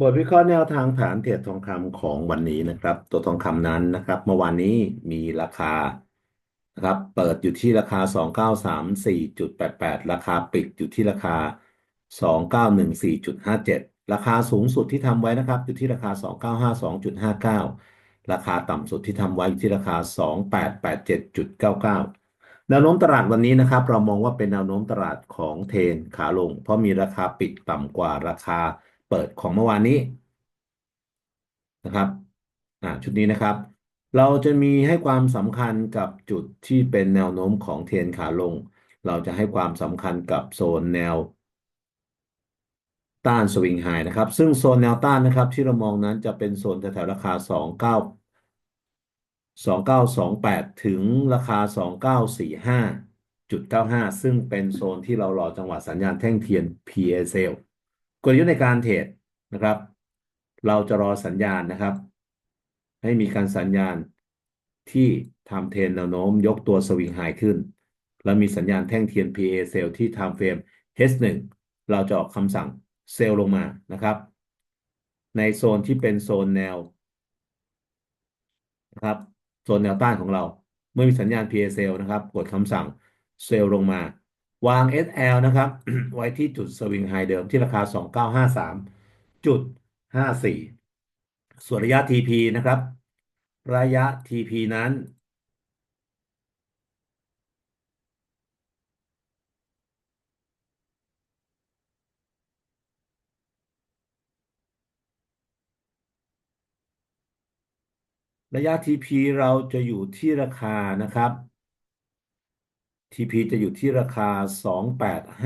บทวิเคราะห์แนวทางฐานเทรดทองคำของวันนี้นะครับ ตัวทองคำนั้นนะครับ เมื่อวานนี้มีราคานะครับ เปิดอยู่ที่ราคา 2934.88 ราคาปิดอยู่ที่ราคา 2914.57 ราคาสูงสุดที่ทำไว้นะครับ อยู่ที่ราคา 2952.59 ราคาต่ำสุดที่ทำไว้อยู่ที่ราคา 2887.99 แนวโน้มตลาดวันนี้นะครับ เรามองว่าเป็นแนวโน้มตลาดของเทรนขาลง เพราะมีราคาปิดต่ำกว่าราคา เปิดของเมื่อวานนี้นะครับอ่าชุดนี้นะครับ เราจะมีให้ความสำคัญกับจุดที่เป็นแนวโน้มของเทรนขาลง เราจะให้ความสำคัญกับโซนแนว ต้านสวิงไฮนะครับ ซึ่งโซนแนวต้านนะครับ ที่เรามองนั้นจะเป็นโซนแถวๆราคา 29 2928 ถึงราคา 2945.95 ซึ่งเป็นโซนที่เรารอจังหวะสัญญาณแท่งเทียน PA sell กลยุทธ์ในการเทรดนะครับ เราจะรอสัญญาณนะครับ ให้มีการสัญญาณที่ทำเทรนแนวโน้มยกตัวสวิงไฮขึ้น แล้วมีสัญญาณแท่งเทียน PA เซลที่ time frame H1 เราจะออกคำสั่งเซลลงมานะครับ ในโซนที่เป็นโซนแนวนะครับโซนแนวต้านของเรา เมื่อมีสัญญาณ PA เซลนะครับ กดคำสั่งเซลลงมา วาง SL นะครับ ไว้ที่จุดสวิงไฮเดิมที่ราคา 2953จุด54 ส่วนระยะ TP นะครับ ระยะ TP นั้น ระยะ TP เราจะอยู่ที่ราคานะครับ TP จะอยู่ที่ราคา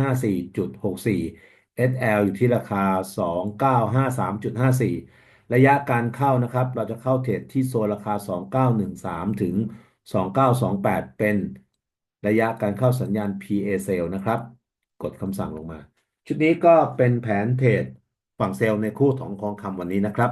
2854.64 SL อยู่ที่ราคา 2953.54 ระยะการเข้านะครับ เราจะเข้าเทรดที่โซนราคา 2913 ถึง 2928 เป็นระยะการเข้าสัญญาณ PA sell นะครับ กดคำสั่งลงมา ชุดนี้ก็เป็นแผนเทรดฝั่งเซลล์ในคู่ของทองคำวันนี้นะครับ